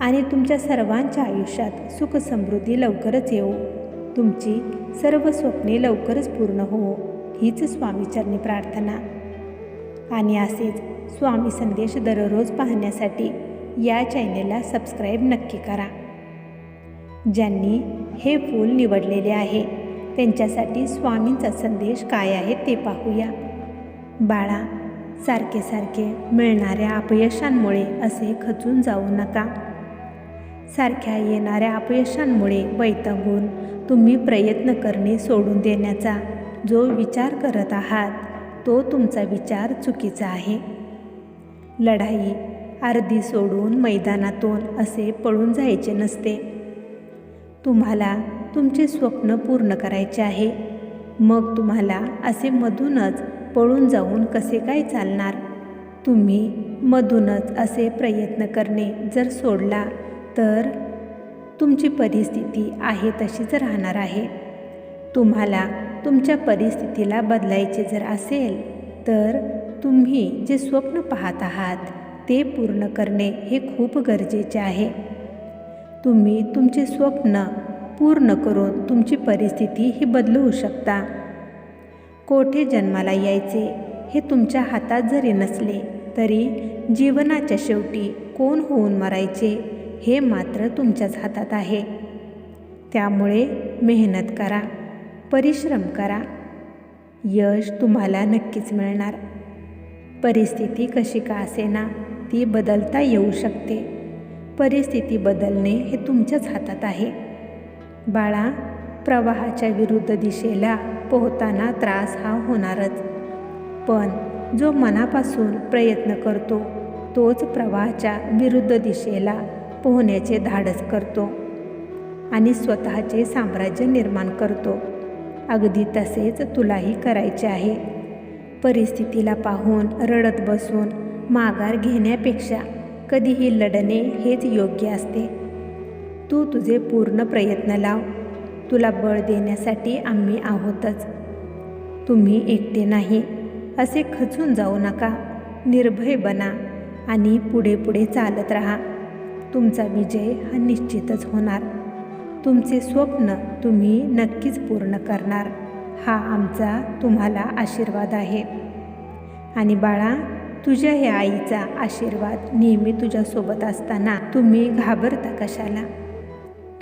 आणि तुमच्या सर्वांच्या आयुष्यात सुख समृद्धी लवकरच येऊ तुमची सर्व स्वप्ने लवकरच पूर्ण हो हीच स्वामीचरणी प्रार्थना. आणि असेच स्वामी संदेश दररोज पाहण्यासाठी या चॅनेलला सबस्क्राईब नक्की करा. ज्यांनी हे फूल निवडलेले आहे त्यांच्यासाठी स्वामींचा संदेश काय आहे ते पाहूया. बाळा सारखे सारखे मिळणाऱ्या अपयशांमुळे असे खचून जाऊ नका. सारख्या येणाऱ्या अपयशांमुळे वैतागून तुम्ही प्रयत्न करणे सोडून देण्याचा जो विचार करत आहात तो तुमचा विचार चुकीचा आहे. लढाई अर्धी सोडून मैदानातून असे पळून जायचे नसते. तुम्हाला तुमचे स्वप्न पूर्ण करायचे आहे. मग तुम्हाला असे मधूनच पळून जाऊन कसे काय चालणार? तुम्ही मधूनच असे प्रयत्न करणे जर सोडला तर तुमची परिस्थिती आहे तशीच राहणार आहे. तुम्हाला तुमच्या परिस्थितीला बदलायचे जर असेल तर तुम्ही जे स्वप्न पाहत आहात ते पूर्ण करणे हे खूप गरजेचे आहे. तुम्ही तुमचे स्वप्न पूर्ण करून तुमची परिस्थिती ही बदलवू शकता. कोठे जन्माला यायचे हे तुमच्या हातात जरी नसले तरी जीवनाच्या शेवटी कोण होऊन मरायचे? हे मात्र तुमच्याच हातात आहे. त्यामुळे मेहनत करा परिश्रम करा. यश तुम्हाला नक्कीच मिळणार. परिस्थिती कशी का असेना ती बदलता येऊ शकते. परिस्थिती बदलणे हे तुमच्याच हातात आहे. बाळा प्रवाहाच्या विरुद्ध दिशेला पोहताना त्रास हा होणारच. पण जो मनापासून प्रयत्न करतो तोच प्रवाहाच्या विरुद्ध दिशेला पोहण्याचे धाडस करतो आणि स्वतःचे साम्राज्य निर्माण करतो. अगदी तसेच तुलाही करायचे आहे. परिस्थितीला पाहून रडत बसून माघार घेण्यापेक्षा कधीही लढणे हेच योग्य असते. तू तुझे पूर्ण प्रयत्न लाव. तुला बळ देण्यासाठी आम्ही आहोतच. तुम्ही एकटे नाही असे खचून जाऊ नका. निर्भय बना आणि पुढे पुढे चालत राहा. तुमचा विजय हा निश्चितच होणार. तुमचे स्वप्न तुम्ही नक्कीच पूर्ण करणार. हा आमचा तुम्हाला आशीर्वाद आहे. आणि बाळा तुझ्या या आईचा आशीर्वाद नेहमी तुझ्यासोबत असताना तुम्ही घाबरता कशाला?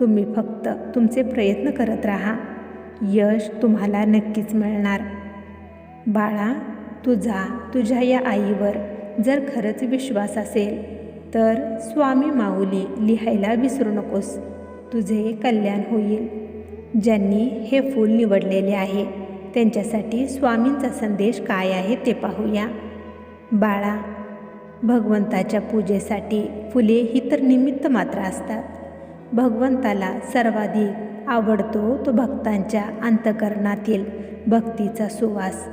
तुम्ही फक्त तुमचे प्रयत्न करत राहा. यश तुम्हाला नक्कीच मिळणार. बाळा तुझा तुझ्या या आईवर जर खरंच विश्वास असेल तर स्वामी माऊली लिहायला विसरू नकोस. तुझे कल्याण होईल. ज्यांनी हे फूल निवडलेले आहे त्यांच्यासाठी स्वामींचा संदेश काय आहे ते पाहूया. बाळा भगवंताच्या पूजेसाठी फुले ही तर निमित्त मात्र असतात. भगवंताला सर्वाधिक आवडतो तो भक्तांच्या अंतकरणातील भक्तीचा सुवास.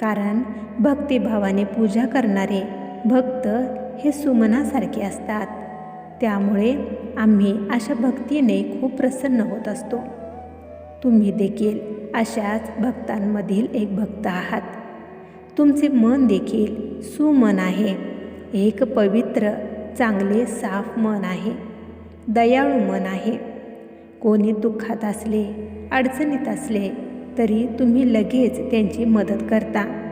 कारण भक्तिभावाने पूजा करणारे भक्त हे सुमनासारखे असतात. त्यामुळे आम्ही अशा भक्तीने खूप प्रसन्न होत असतो. तुम्ही देखील अशाच भक्तांमधील एक भक्त आहात. तुमचे मन देखील सुमन आहे. एक पवित्र चांगले साफ मन आहे. दयाळू मन आहे. कोणी दुःखात असले अडचणीत असले तरी तुम्ही लगेच त्यांची मदत करता.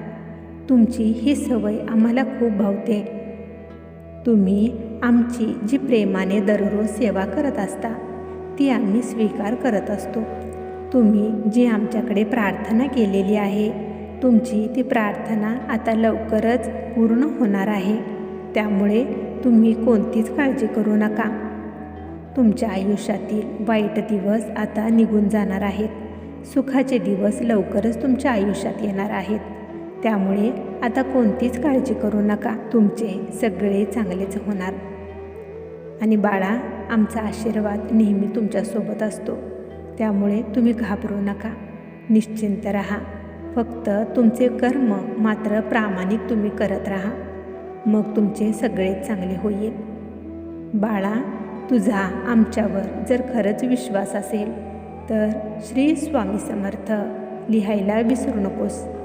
तुमची ही सवय आम्हाला खूप भावते. तुम्ही आमची जी प्रेमाने दररोज सेवा करत असता ती आम्ही स्वीकार करत असतो. तुम्ही जी आमच्याकडे प्रार्थना केलेली आहे तुमची ती प्रार्थना आता लवकरच पूर्ण होणार आहे. त्यामुळे तुम्ही कोणतीच काळजी करू नका. तुमच्या आयुष्यातील वाईट दिवस आता निघून जाणार आहेत. सुखाचे दिवस लवकरच तुमच्या आयुष्यात येणार आहेत. त्यामुळे आता कोणतीच काळजी करू नका. तुमचे सगळे चांगलेच होणार. आणि बाळा आमचा आशीर्वाद नेहमी तुमच्यासोबत असतो. त्यामुळे तुम्ही घाबरू नका. निश्चिंत राहा. फक्त तुमचे कर्म मात्र प्रामाणिक तुम्ही करत राहा. मग तुमचे सगळे चांगले होईल. बाळा तुझा आमच्यावर जर खरंच विश्वास असेल तर श्री स्वामी समर्थ लिहायला विसरू नकोस.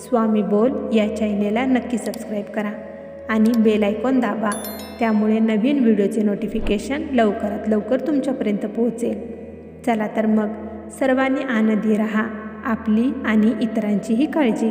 स्वामी बोल या चॅनेलला नक्की सबस्क्राईब करा आणि बेल आयकॉन दाबा. त्यामुळे नवीन व्हिडिओचे नोटिफिकेशन लवकरात लवकर तुमच्यापर्यंत पोहोचेल. चला तर मग सर्वांनी आनंदी राहा. आपली आणि इतरांचीही काळजी